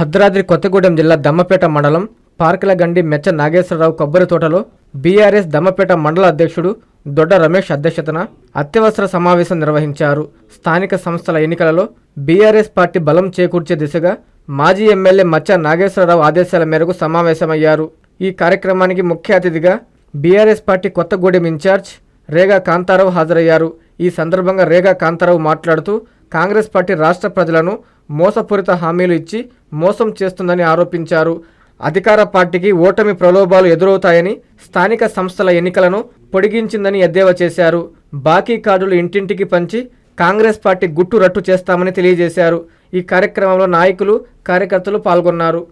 భద్రాద్రి కొత్తగూడెం జిల్లా దమ్మపేట మండలం పార్కులగండి మెచ్చ నాగేశ్వరరావు కొబ్బరి తోటలో బీఆర్ఎస్ దమ్మపేట మండల అధ్యక్షుడు దొడ్డ రమేష్ అధ్యక్షతన అత్యవసర సమావేశం నిర్వహించారు. స్థానిక సంస్థల ఎన్నికలలో బీఆర్ఎస్ పార్టీ బలం చేకూర్చే దిశగా మాజీ ఎమ్మెల్యే మచ్చ నాగేశ్వరరావు ఆదేశాల మేరకు సమావేశమయ్యారు. ఈ కార్యక్రమానికి ముఖ్య అతిథిగా BRS party Kothagudem incharge Rega Kantharao హాజరయ్యారు. ఈ సందర్భంగా రేగా కాంతారావు మాట్లాడుతూ కాంగ్రెస్ పార్టీ రాష్ట్ర ప్రజలను మోసపూరిత హామీలు ఇచ్చి మోసం చేస్తుందని ఆరోపించారు. అధికార పార్టీకి ఓటమి ప్రలోభాలు ఎదురవుతాయని స్థానిక సంస్థల ఎన్నికలను పొడిగించిందని ఎద్దేవా చేశారు. బాకీ కార్డులు ఇంటింటికి పంచి కాంగ్రెస్ పార్టీ గుట్టు రట్టు చేస్తామని తెలియజేశారు. ఈ కార్యక్రమంలో నాయకులు కార్యకర్తలు పాల్గొన్నారు.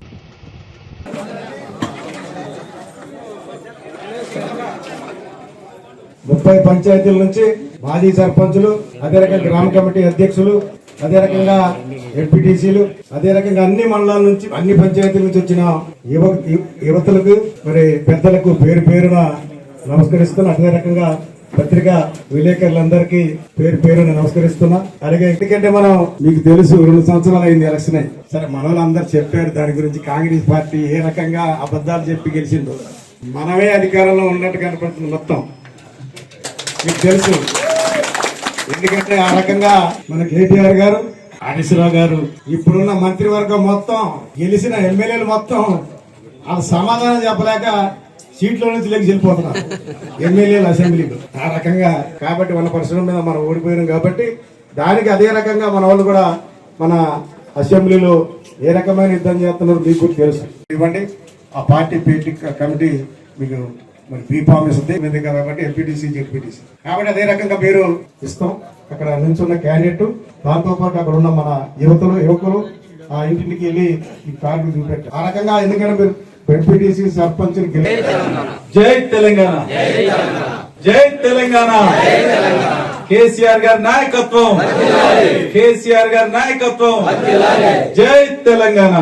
ముప్పై పంచాయతీల నుంచి మాజీ సర్పంచులు అదే రకంగా గ్రామ కమిటీ అధ్యక్షులు అదే రకంగా ఎంపీటీసీలు అదే రకంగా అన్ని మండలాల నుంచి అన్ని పంచాయతీల నుంచి వచ్చిన యువ యువతులకు మరి పెద్దలకు పేరు పేరున నమస్కరిస్తున్నా. అదే రకంగా పత్రికా విలేకరులందరికీ పేరు పేరున నమస్కరిస్తున్నా. అలాగే ఎందుకంటే మనం మీకు తెలుసు రెండు సంవత్సరాలు అయింది ఎలక్షన్ అయి. సరే మన చెప్పారు దాని గురించి. కాంగ్రెస్ పార్టీ ఏ రకంగా అబద్ధాలు చెప్పి గెలిచిందో. మనమే అధికారంలో ఉన్నట్టు కనపడుతుంది మొత్తం. మీకు తెలుసు. ఎందుకంటే ఆ రకంగా మన కేటీఆర్ గారు హరీశ్రావు గారు ఇప్పుడున్న మంత్రివర్గం మొత్తం గెలిచిన ఎమ్మెల్యేలు మొత్తం ఆ సమాధానం చెప్పలేక సీట్లో నుంచి లేచి వెళ్ళిపోతున్నారు. ఎమ్మెల్యేలు అసెంబ్లీకి ఆ రకంగా కాబట్టి మన పరిశ్రమ మీద మనం ఓడిపోయినాం కాబట్టి దానికి అదే రకంగా మన వాళ్ళు కూడా మన అసెంబ్లీలో ఏ రకమైన యుద్ధం చేస్తున్నారో మీకు తెలుసు. ఇవ్వండి. ఆ పార్టీ పేటీ కమిటీ మీకు మరి బీ ఫామ్ ఇస్తుంది మీద కాబట్టి ఎంపీటీసీ జెడ్పీటీసీ కాబట్టి అదే రకంగా మీరు ఇస్తాం. అక్కడ నిల్చున్న క్యాండిడేట్ దాంతో పాటు అక్కడ ఉన్న మన యువతులు యువకులు ఆ ఇంటికి వెళ్ళి ఈ కార్డు చూపెట్టారు. ఆ రకంగా ఎందుకంటే మీరు ఎంపీటీసీ సర్పంచ్ జై తెలంగాణ. జై తెలంగాణ. కేసీఆర్ గారి నాయకత్వం. కేసీఆర్ గారి నాయకత్వం. జై తెలంగాణ.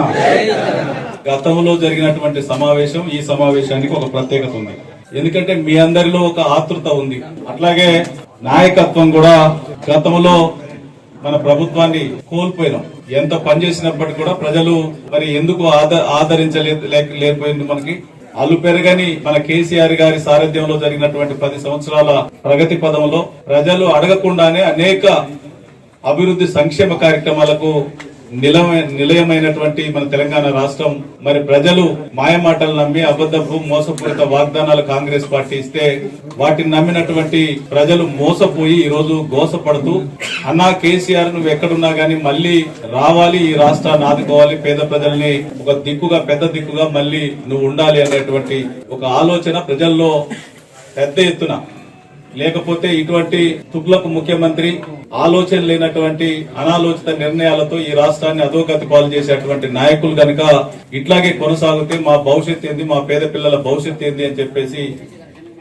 గతంలో జరిగినటువంటి సమావేశం ఈ సమావేశానికి ఒక ప్రత్యేకత ఉంది. ఎందుకంటే మీ అందరిలో ఒక ఆతృత ఉంది. అట్లాగే నాయకత్వం కూడా గతంలో మన ప్రభుత్వాన్ని కోల్పోయినాం. ఎంత పనిచేసినప్పటికీ కూడా ప్రజలు మరి ఎందుకు ఆదరించలేకపోయింది లేకపోయింది మనకి? అల్లు పెరగని మన కేసీఆర్ గారి సారథ్యంలో జరిగినటువంటి పది సంవత్సరాల ప్రగతి పదంలో ప్రజలు అడగకుండానే అనేక అభివృద్ధి సంక్షేమ కార్యక్రమాలకు నిలయమైనటువంటి మన తెలంగాణ రాష్ట్రం. మరి ప్రజలు మాయమాటలు నమ్మి అబద్ధపు మోసపూరిత వాగ్దానాలు కాంగ్రెస్ పార్టీ ఇస్తే వాటిని నమ్మినటువంటి ప్రజలు మోసపోయి ఈ రోజు గోసపడుతూ అన్నా కేసీఆర్ నువ్వు ఎక్కడున్నా గానీ మళ్ళీ రావాలి ఈ రాష్ట్రాన్ని ఆదుకోవాలి. పేద ప్రజల్ని ఒక దిక్కుగా పెద్ద దిక్కుగా మళ్ళీ నువ్వు ఉండాలి అనేటువంటి ఒక ఆలోచన ప్రజల్లో పెద్ద ఎత్తున లేకపోతే ఇటువంటి తుగ్లకు ముఖ్యమంత్రి ఆలోచన లేనటువంటి అనాలోచిత నిర్ణయాలతో ఈ రాష్ట్రాన్ని అధోగతి పాలు చేసేటువంటి నాయకులు గనుక ఇట్లాగే కొనసాగితే మా భవిష్యత్ ఏంది మా పేద పిల్లల భవిష్యత్ ఏంది అని చెప్పేసి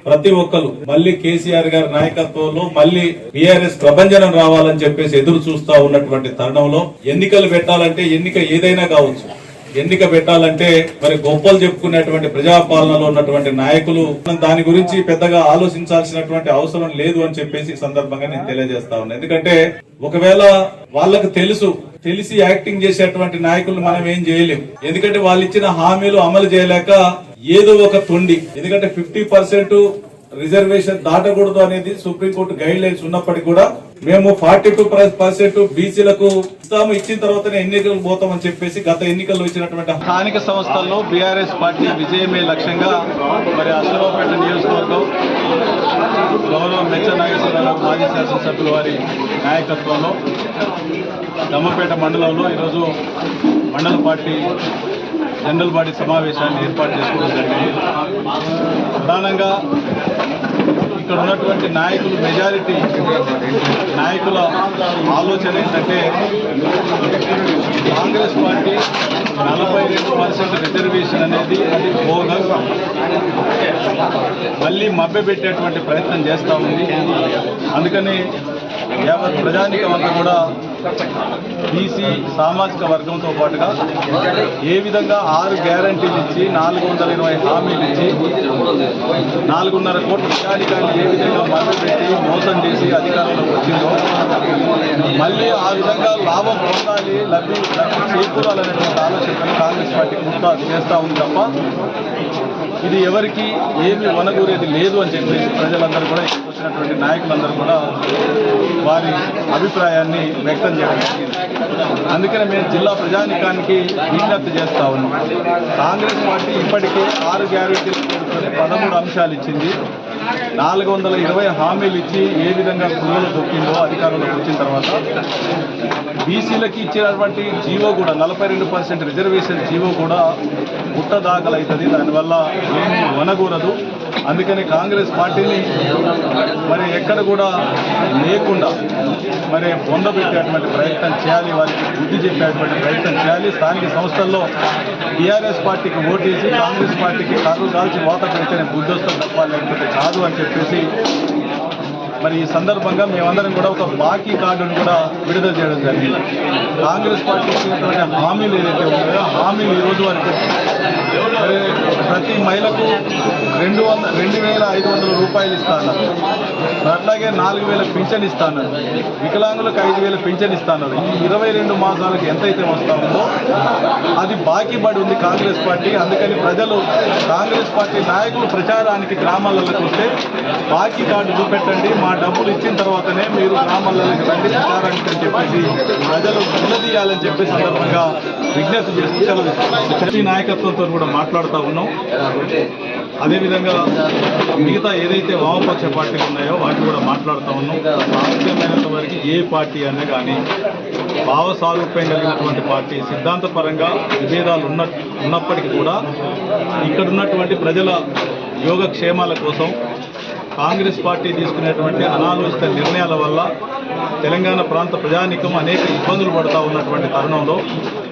ప్రతి ఒక్కరు మళ్ళీ కేసీఆర్ గారి నాయకత్వంలో మళ్ళీ బీఆర్ఎస్ ప్రభంజనం రావాలని చెప్పేసి ఎదురు చూస్తా ఉన్నటువంటి తరుణంలో ఎన్నికలు పెట్టాలంటే ఎన్నిక ఏదైనా కావచ్చు. ఎన్నిక పెట్టాలంటే మరి గొప్పలు చెప్పుకునేటువంటి ప్రజాపాలనలో ఉన్నటువంటి నాయకులు దాని గురించి పెద్దగా ఆలోచించాల్సినటువంటి అవసరం లేదు అని చెప్పేసి సందర్భంగా నేను తెలియజేస్తా ఉన్నా. ఎందుకంటే ఒకవేళ వాళ్ళకు తెలుసు తెలిసి యాక్టింగ్ చేసేటువంటి నాయకులు మనం ఏం చేయలేం. ఎందుకంటే వాళ్ళు ఇచ్చిన హామీలు అమలు చేయలేక ఏదో ఒక తొండి ఎందుకంటే ఫిఫ్టీ పర్సెంట్ రిజర్వేషన్ దాటకూడదు అనేది సుప్రీంకోర్టు గైడ్ లైన్స్ ఉన్నప్పటికీ కూడా మేము ఫార్టీ టూ పర్సెంట్ బీసీలకు ఇస్తాము ఇచ్చిన తర్వాతనే ఎన్నికలు పోతామని చెప్పేసి గత ఎన్నికల్లో ఇచ్చినటువంటి స్థానిక సంస్థల్లో బీఆర్ఎస్ పార్టీ విజయమే లక్ష్యంగా మరి అశ్వరావుపేట నియోజకవర్గం గౌరవ మెచ్చ నాగేశ్వరరావు మాజీ శాసనసభ్యుల వారి నాయకత్వంలో దమ్మపేట మండలంలో ఈరోజు మండల పార్టీ జనరల్ బాడీ సమావేశాన్ని ఏర్పాటు చేసుకోవడం జరిగింది. ప్రధానంగా ఇక్కడ ఉన్నటువంటి నాయకులు మెజారిటీ నాయకుల ఆలోచన ఏంటంటే కాంగ్రెస్ పార్టీ నలభై రెండు పర్సెంట్ రిజర్వేషన్ అనేది అది బోగస్. మళ్ళీ మభ్యపెట్టేటువంటి ప్రయత్నం చేస్తూ ఉంది. అందుకని యావత్ ప్రజానికం అంతా కూడా బీసీ సామాజిక వర్గంతో పాటుగా ఏ విధంగా ఆరు గ్యారంటీలు ఇచ్చి నాలుగు వందల ఇరవై హామీలు ఇచ్చి నాలుగున్నర కోట్ల విషయాధికారులు ఏ విధంగా మభ్యపెట్టి మోసం చేసి అధికారంలోకి వచ్చిందో మళ్ళీ ఆ విధంగా లాభం పొందాలి లబ్ధి చేకూరాలనేటువంటి ఆలోచన కాంగ్రెస్ పార్టీ ముక్తా చేస్తూ ఉంది తప్ప ఇది ఎవరికి ఏమి వనగూరేది లేదు అని చెప్పేసి ప్రజలందరూ కూడా ఇక్కడికి వచ్చినటువంటి నాయకులందరూ కూడా వారి అభిప్రాయాన్ని వ్యక్తం చేయడం అందుకనే మేము జిల్లా ప్రజానికానికి విజ్ఞప్తి చేస్తా ఉన్నాం. కాంగ్రెస్ పార్టీ ఇప్పటికే ఆరు గ్యారెంటీలు పదమూడు అంశాలు ఇచ్చింది. నాలుగు వందల ఇరవై హామీలు ఇచ్చి ఏ విధంగా పుల్లలు దొక్కిందో అధికారంలోకి వచ్చిన తర్వాత బీసీలకి ఇచ్చినటువంటి జీవో కూడా నలభై రెండు పర్సెంట్ రిజర్వేషన్ జీవో కూడా పుట్టదాఖలవుతుంది దానివల్ల ఏమీ వనగూరదు. అందుకని కాంగ్రెస్ పార్టీని మరి ఎక్కడ కూడా లేకుండా మరి పొందబెట్టేటువంటి ప్రయత్నం చేయాలి వారికి బుద్ధి చెప్పేటువంటి ప్రయత్నం చేయాలి. స్థానిక సంస్థల్లో టీఆర్ఎస్ పార్టీకి ఓటేసి కాంగ్రెస్ పార్టీకి కర్రు కాల్చి వాత పెడితేనే బుద్ధి వస్తుంది తప్ప లేకపోతే కాదు అని చెప్పేసి మరి ఈ సందర్భంగా మేమందరం కూడా ఒక బాకీ కార్డును కూడా విడుదల చేయడం జరిగింది. కాంగ్రెస్ పార్టీ ఇచ్చినటువంటి హామీలు ఏదైతే ఉన్నాయో హామీలు ఈరోజు రోజు వరకు మరి ప్రతి మహిళకు రెండు వంద రెండు వేల ఐదు వందల రూపాయలు ఇస్తాను అట్లాగే నాలుగు వేల పింఛన్ ఇస్తాను వికలాంగులకు ఐదు వేల పింఛన్ ఇస్తాను ఈ ఇరవై రెండు మాసాలకు ఎంతైతే వస్తా ఉందో అది బాకీ పడి ఉంది కాంగ్రెస్ పార్టీ. అందుకని ప్రజలు కాంగ్రెస్ పార్టీ నాయకులు ప్రచారానికి గ్రామాలకు వస్తే బాకీ కార్డు చూపెట్టండి మా డబ్బులు ఇచ్చిన తర్వాతనే మీరు గ్రామాలకు రండి ప్రచారానికి అని చెప్పేసి ప్రజలు నిలదీయాలని చెప్పి సందర్భంగా విజ్ఞప్తి చేస్తూ నాయకత్వంతో కూడా మాట్లాడుతూ ఉన్నాం. అదేవిధంగా మిగతా ఏదైతే వామపక్ష పార్టీలు ఉన్నాయో వాటిని కూడా మాట్లాడుతూ ఉన్నాం. సాధ్యమైనంత వరకు ఏ పార్టీ అనే కానీ భావ సారూప్యం కలిగినటువంటి పార్టీ సిద్ధాంతపరంగా విభేదాలు ఉన్న ఉన్నప్పటికీ కూడా ఇక్కడ ఉన్నటువంటి ప్రజల యోగక్షేమాల కోసం కాంగ్రెస్ పార్టీ తీసుకునేటువంటి అనాలోచిత నిర్ణయాల వల్ల తెలంగాణ ప్రాంత ప్రజానికం అనేక ఇబ్బందులు పడుతూ ఉన్నటువంటి తరుణంలో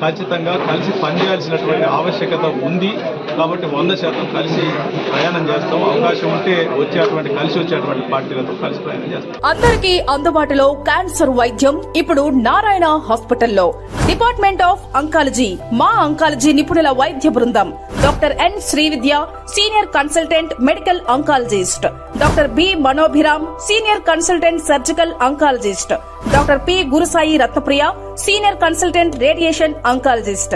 ఖచ్చితంగా కలిసి పనిచేయాల్సినటువంటి ఆవశ్యకత ఉంది. కాబట్టి వంద శాతం కలిసి ప్రయాణం చేస్తాం. అవకాశం ఉంటే వచ్చేటువంటి కలిసి వచ్చేటువంటి పార్టీలతో కలిసి ప్రయాణం చేస్తాం. అందరికీ అందుబాటులో క్యాన్సర్ వైద్యం ఇప్పుడు నారాయణ హాస్పిటల్లో. డిపార్ట్మెంట్ ఆఫ్ అంకాలజీ మా అంకాలజీ నిపుణుల వైద్య బృందం. Doctor N Srividya senior consultant medical oncologist doctor B Manobhiram senior consultant surgical oncologist doctor P Gurusai Ratnapriya senior consultant radiation oncologist